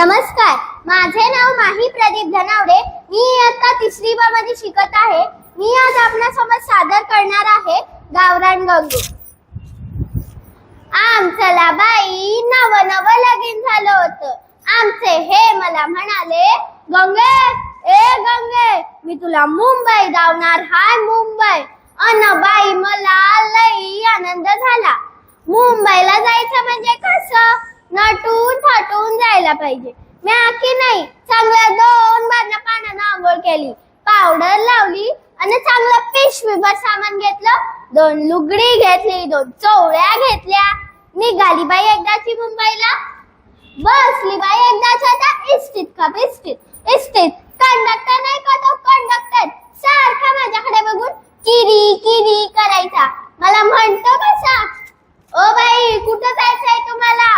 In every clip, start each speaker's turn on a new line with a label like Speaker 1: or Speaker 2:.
Speaker 1: नमस्कार. माझे नाव माही प्रदीप धनावडे. मी इयत्ता तिसरी ब मध्ये शिकत आहे. मी आज आपल्यासमोर सादर करणार आहे गावरान गंगू. आमचला बाई नव नव लगीन झालं होतं. आमचे हे मला म्हणाले गंगे ए गंगे मी तुला मुंबई धावणार हाय मुंबई. अन बाई मला लई आनंद झाला. मुंबईला जायचं म्हणजे कसं? नटू केला पाहिजे. मी आखी नाही चांगल्या दोन बादल्या पाण्यानं आंघोळ केली. पावडर लावली आणि चांगलं पिशवीभर सामान घेतलं. दोन लुगडी घेतली दोन चोळ्या घेतल्या. निघाली बाई एकदाची मुंबईला. बसली बाई एकदाच्या इस्टीत का इस्टीत इस्टीत कंडक्टर नाही का तो कंडक्टर सारखा माझ्याकडे बघून किरी किरी करायचा मला म्हणतो कसा ओ बाई कुठं जायचंय तुम्हाला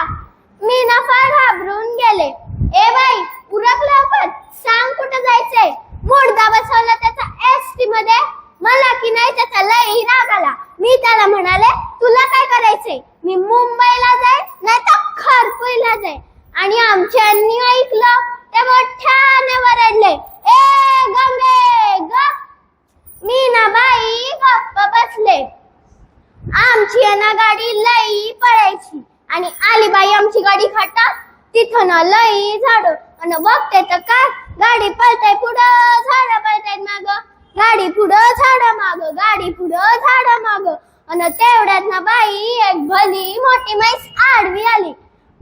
Speaker 1: मी ना फार घाबरून गेले ए बाई उरक लवकर सांग कुठं जायचंय मुर्दा बसवला त्याचा एस टी मध्ये मला की नाही त्याचा लई राग आला मी त्याला म्हणाले तुला काय करायचंय मी मुंबईला जाय नाही तर खरपुईला जाय आणि आमच्यांनी ऐकलं ते मोठ्याने वरडले. ए गंगे ग मी ना बाई गप्प बसले. आमची आहे ना गाडी लई पळायची. आणि आली बाई आमची गाडी खाटा तिथं ना लई झाड. आणि बघते तर काय? गाडी पळताय पुढं झाड पळतायत माग. गाडी पुढं झाड माग. गाडी पुढं झाड माग. आणि तेवढ्यात ना बाई एक भली मोठी म्हैस आडवी आली.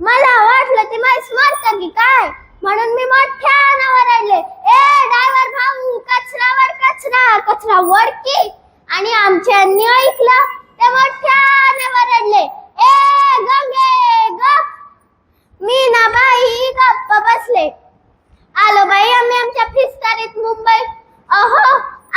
Speaker 1: मला वाटलं ती म्हैस मरत की काय? म्हणून मी मोठ्यानं वरडले ए ड्रायव्हर भाऊ कचरावर कचरा कचरा वर की आणि आमच्यांनी ऐकलं ते मोठ्याने रडले ए गंगे गप. मी ना बाई गप्प बसले. आलो बाई आम्ही आमच्या फिस्तारीत मुंबई. अहो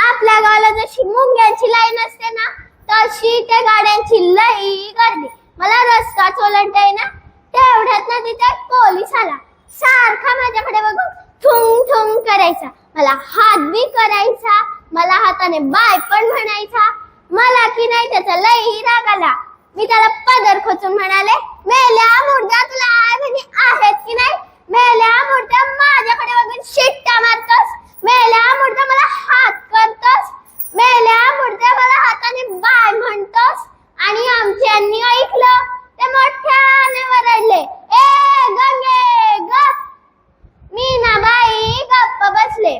Speaker 1: आपल्या गावाला जशी मुंग्यांची लाईन असते ना तशी त्या गाड्यांची लई गर्दी. मला रस्ता चोलंटा ना तेवढ्यात ना तिथे पोलीस आला. सारखा माझ्याकडे बघून थुंग थुंग करायचा. मला हात बी करायचा मला हाताने बाय पण म्हणायचा. मला की नाही त्याचा लई राग आला. मी त्याला पदर खोचून म्हणाले मेल्या मुर्द्या तुला आठवणी आहेत की नाही मेल्या मुर्द्या माझ्याकडे बघून शिट्ट्या मारतोस मेल्या मुर्द्या मला हात करतोस मेल्या मुर्द्या मला हाताने बाय म्हणतोस आणि आमच्यांनी ऐकलं ते मोठ्याने वरडले ए गंगे गप मी ना बाई गप्प बसले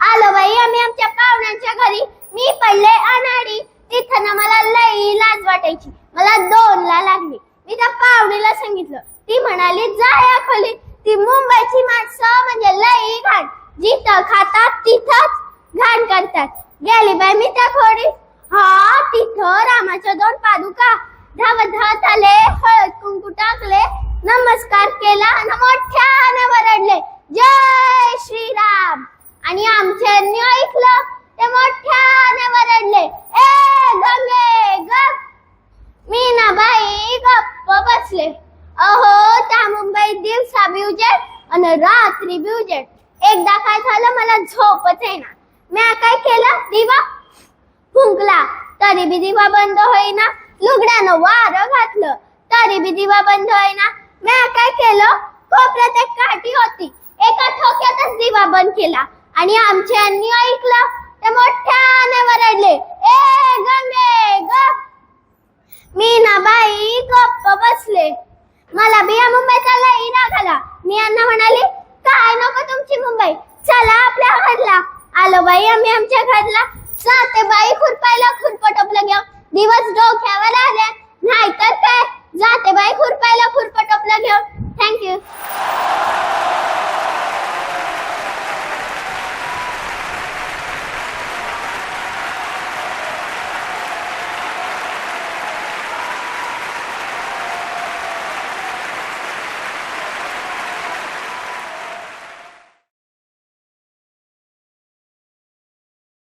Speaker 1: आलो बाई आम्ही आमच्या पाहुण्यांच्या घरी मी पडले अनाडी तिथं ना मला लई लाज वाटायची मला दोनला लागली. मी त्या पावडीला सांगितलं. ती म्हणाली जा या खोलीत. ती मुंबईची माणसं म्हणजे लई घाण. जिथं खातात तिथंच घाण करतात. गेली बाई मी त्या खोडीत हा तिथं रामाच्या दोन पादुका. धावत धावत आले हळद कुंकू टाकले नमस्कार केला आणि मोठ्याने वरडले जय श्रीराम. आणि आमच्यांनी ऐकलं ते मोठ्याने वरडले ए गंगे गप मी ना बाई गप्प बसले अहो त्या मुंबईत दिवसा बी उजेड आणि रात्री एकदा काय झालं मला झोपच येणार मी काय केलं? दिवा फुंकला. तरी बी दिवा बंद होईना. लुगड्यानं वारं घातलं. तरी बी दिवा बंद होईना. मी काय केलं? कोपऱ्यात एक काठी होती. एका ठोक्यातच दिवा बंद केला. आणि आमच्यांनी ऐकलं. ते मोठ्याने वरडले. ए गंगे गप. मी ना बाई गप्प बसले. मला बिया मुंबईचा लई राग आला. मी यांना म्हणाले आमची मुंबई. चला आपल्या घरला. आलो बाई आम्ही आमच्या घरला. जाते बाई खुरपायला खुरपटोपलं घ्या दिवस डोक्यावर